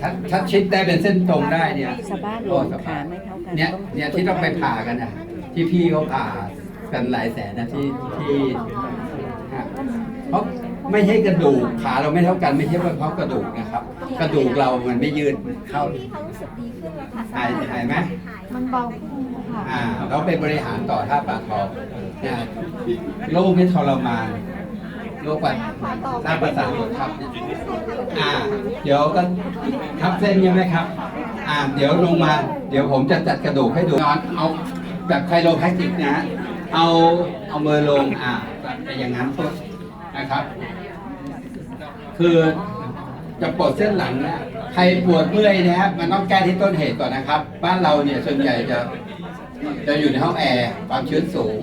ถ้าถ้าชิดได้เป็นเส้นตรงได้เนี่ยสะบ้านหลโอ้วงสบาขายไม่เท่ากันเนี่ยเนี่ยที่ต้องไปผ่ากันนะที่พี่เขาผ่ากันหลายแสนนะที่ที่ฮะเพราะไม่ใช่กระดูกขาเราไม่เท่ากันไม่ใช่ว่าเพราะกระดูกนะครับ กระดูกเรามันไม่ยืดเข้าพี่เขารู้สึกดีขึ้นแล้วค่ะหายหายไหมมันเบาขึ้นค่ะอ่าเราไปบริหารต่อท่าปากคอเนี่ยโรคที่ทรมานโรคแบบหน้าประสาทกดทับเนี่ย อ่า เดี๋ยวก็ทับเส้นใช่ไหมครับ อ่า เดี๋ยวลงมา เดี๋ยวผมจะจัดกระดูกให้ดูนอนเอาแบบไคโรแพคติกนะฮะเอาเอามือลงอ่าแบบอย่างนั้นปุ๊บนะครับ คือจะปวดเส้นหลังนี่ยใครปวดเมื่อยนะฮะมันต้องแก้ที่ต้นเหตุก่อนนะครับ บ้านเราเนี่ยส่วนใหญ่จะจะอยู่ในห้องแอร์ความชื้นสูง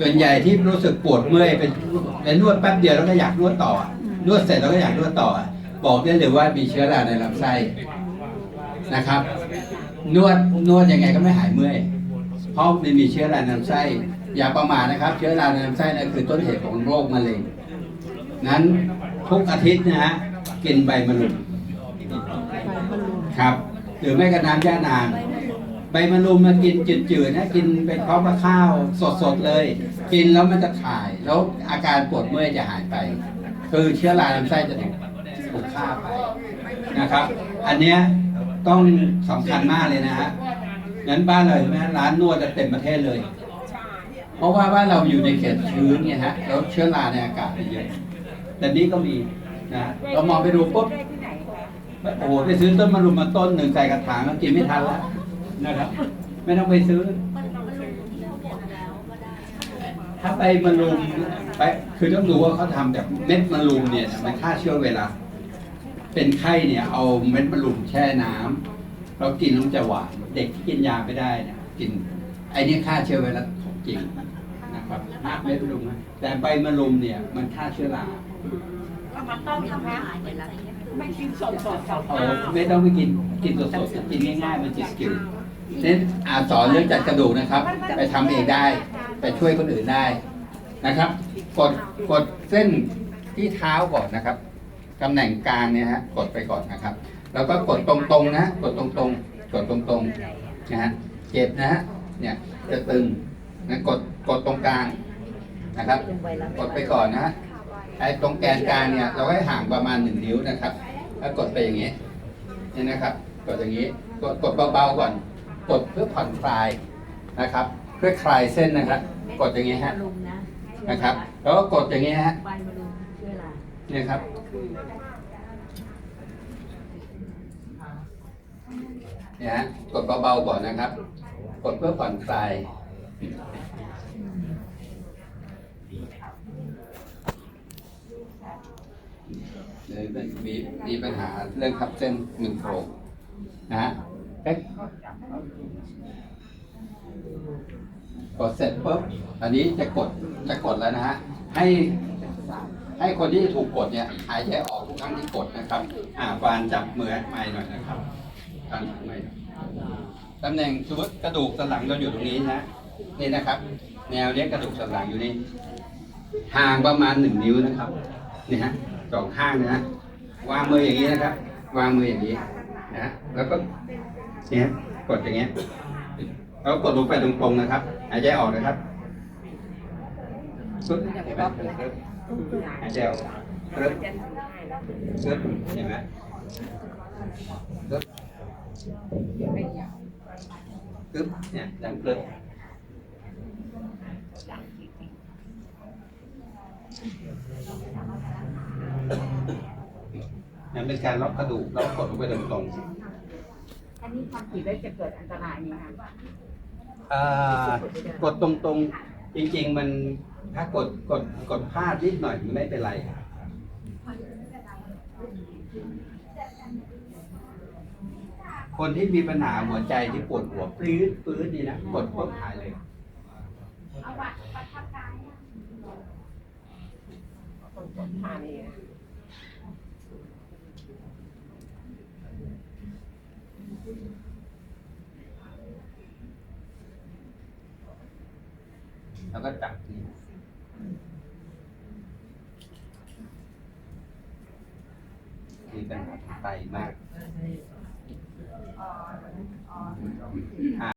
ส่วนใหญ่ที่รู้สึกปวดเมื่อยเป็นเป็นนวดแป๊บเดียวแล้วก็อยากนวดต่อนวดเสร็จแล้วก็อยากนวดต่อ บอกได้เลยว่ามีเชื้อราในลำไส้นะครับ นวดนวดยังไงก็ไม่หายเมื่อย เพราะมันมีเชื้อราในลำไส้ อย่าประมาทนะครับ เชื้อราในลำไส้นั่นคือต้นเหตุของโรคมะเร็ง นั้นทุกอาทิตย์นะฮะกินใบมะรุมครับ หรือไม่ก็น้ำย่านางใบมะรุมมากินจืดๆนะกินไปพร้อมกับข้าวสดๆเลย กินแล้วมันจะถ่าย แล้วอาการปวดเมื่อยจะหายไป คือเชื้อราลำไส้จะถูก ถูกฆ่าไปนะครับ อันเนี้ยต้องสำคัญมากเลยนะฮะงั้นบ้านเราเห็นไหมร้านนวดจะเต็มประเทศเลย เพราะว่าบ้านเราอยู่ในเขตชื้นเนี่ยฮะแล้วเชื้อราในอากาศมันเยอะแต่นี้ก็มีนะเรามองไปดูปุ๊บโอ้โหไปซื้อต้นมะรุมมาต้นหนึ่งใส่กระถางก็กินไม่ทันแล้วนะครับ ไม่ต้องไปซื้อ ถ้าไปมะรุมไปคือต้องดูว่าเขาทำจากเม็ดมะรุมเนี่ยมันฆ่าเชื้อเวลา เป็นไข้เนี่ยเอาเม็ดมะรุมแช่น้ำเรากินแล้วมันจะหวานเด็กที่กินยาไม่ได้เนี่ยกินไอ้นี่ฆ่าเชื้อไวรัสของจริงนะครับมากเม็ดมะรุมนะแต่ใบมะรุมเนี่ยมันฆ่าเชื้อรามันต้องทำให้เวลาไม่กินสดสดกับเออไม่ต้องไปกินกินสดๆกินง่ายๆมันจะสกิลเน้นอาสอนเรื่องจัดกระดูกนะครับ ไปทำเองได้ ไปช่วยคนอื่นได้นะครับ กดกดเส้นที่เท้าก่อนนะครับ ตำแหน่งกลางเนี่ยฮะกดไปก่อนนะครับ แล้วก็กดตรงๆนะกดตรงๆ กดตรงๆนะฮะเจ็บนะฮะเนี่ยจะตึงนะกดกดตรงกลางนะครับ กดไปก่อนนะฮะไอ้ตรงแกนกลางเนี่ยเราให้ห่างประมาณหนึ่งนิ้วนะครับแล้วกดไปอย่างนี้นี่นะครับ กดอย่างนี้กดกดเบาๆก่อน กดเพื่อผ่อนคลายนะครับ เพื่อคลายเส้นนะครับ กดอย่างนี้ฮะนะครับ แล้วก็กดอย่างนี้ฮะ เนี่ยครับ เนี่ยฮะกดเบาๆก่อนนะครับ กดเพื่อผ่อนคลายเลยมีมีปัญหาเรื่องทับเส้นหนึ่งโครงนะฮะกดเสร็จปุ๊บ อันนี้จะกดจะกดแล้วนะฮะ ให้ ให้คนที่ถูกกดเนี่ยหายใจออกทุกครั้งที่กดนะครับ อ่าฟานจับมือไม่หน่อยนะครับฟานจับไม่ตำแหน่งสมมติกระดูกสันหลังเราอยู่ตรงนี้นะนี่นะครับ แนวเนี้ยกระดูกสันหลังอยู่นี่ห่างประมาณหนึ่งนิ้วนะครับนี่ฮะสองข้างนะฮะวางมืออย่างนี้นะครับ วางมืออย่างนี้นะฮะแล้วก็เนี่ยกดอย่างเงี้ยแล้วกดลงไปตรงๆนะครับหายใจออกนะครับปึ๊บเห็นไหมปึ๊บ หายใจออกปึ๊บปึ๊บเห็นไหมปึ๊บปึ๊บเนี่ยดังปึ๊บนั่นเป็นการล็อกกระดูกล้วกกดลงไปตรงๆอันนี้ความผิดได้จะเกิดอันตรายไหมคะอ่ากดตรงๆ จริง ๆ มัน ถ้ากดกดกดพลาดนิดหน่อยไม่เป็นไรคนที่มีปัญหาหัวใจที่ปวดหัวปลื้ดปื้ดนี่นะกดปุ๊บหายเลยผ่านี่แล้วก็จับนี่ ปัญหาไตมาก